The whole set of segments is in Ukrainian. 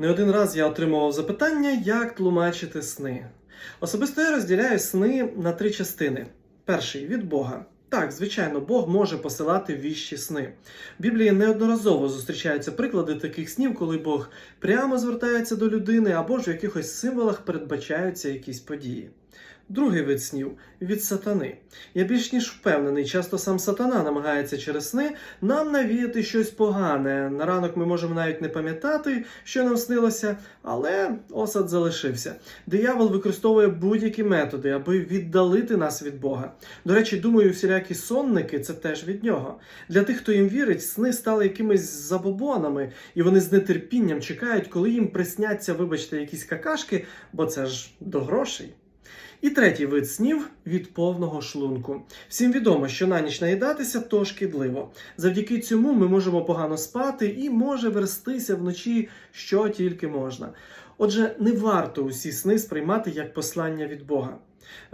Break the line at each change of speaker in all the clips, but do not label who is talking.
Не один раз я отримував запитання, як тлумачити сни. Особисто я розділяю сни на три частини. Перший від Бога. Так, звичайно, Бог може посилати віщі сни. В Біблії неодноразово зустрічаються приклади таких снів, коли Бог прямо звертається до людини або ж в якихось символах передбачаються якісь події. Другий вид снів від сатани. Я більш ніж впевнений, часто сам сатана намагається через сни нам навіяти щось погане. На ранок ми можемо навіть не пам'ятати, що нам снилося, але осад залишився. Диявол використовує будь-які методи, аби віддалити нас від Бога. До речі, думаю, всілякі сонники це теж від нього. Для тих, хто їм вірить, сни стали якимись забобонами, і вони з нетерпінням чекають, коли їм присняться, вибачте, якісь какашки, бо це ж до грошей. І третій вид снів від повного шлунку. Всім відомо, що на ніч наїдатися то шкідливо. Завдяки цьому ми можемо погано спати і може верстися вночі що тільки можна. Отже, не варто усі сни сприймати як послання від Бога.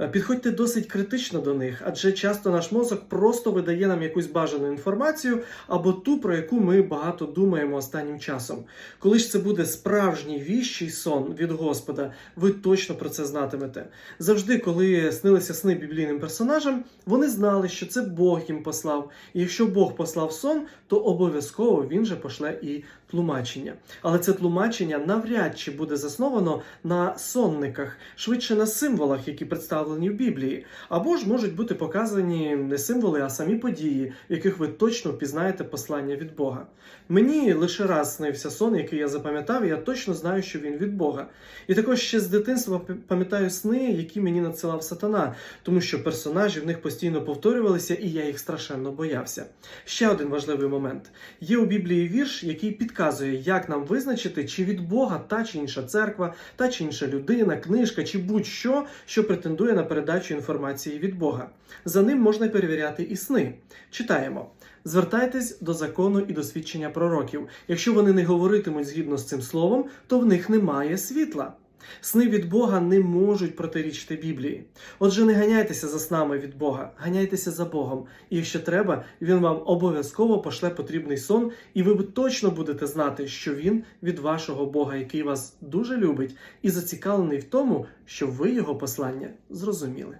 Е, Підходьте досить критично до них, адже часто наш мозок просто видає нам якусь бажану інформацію або ту, про яку ми багато думаємо останнім часом. Коли ж це буде справжній віщий сон від Господа, ви точно про це знатимете. Завжди, коли снилися сни біблійним персонажам, вони знали, що це Бог їм послав. І якщо Бог послав сон, то обов'язково він же пошле і тлумачення. Але це тлумачення навряд чи буде засновано на сонниках, швидше на символах, які представлені в Біблії, або ж можуть бути показані не символи, а самі події, в яких ви точно впізнаєте послання від Бога. Мені лише раз снився сон, який я запам'ятав, і я точно знаю, що він від Бога. І також ще з дитинства пам'ятаю сни, які мені надсилав сатана, тому що персонажі в них постійно повторювалися, і я їх страшенно боявся. Ще один важливий момент: є у Біблії вірш, який підказує, як нам визначити, чи від Бога та чи інша церква, та чи інша людина, книжка, чи будь-що, що претендує на передачу інформації від Бога. За ним можна перевіряти і сни. Читаємо. Звертайтесь до закону і досвідчення пророків. Якщо вони не говоритимуть згідно з цим словом, то в них немає світла. Сни від Бога не можуть протирічити Біблії. Отже, не ганяйтеся за снами від Бога, ганяйтеся за Богом. І якщо треба, він вам обов'язково пошле потрібний сон, і ви точно будете знати, що він від вашого Бога, який вас дуже любить, і зацікавлений в тому, щоб ви його послання зрозуміли.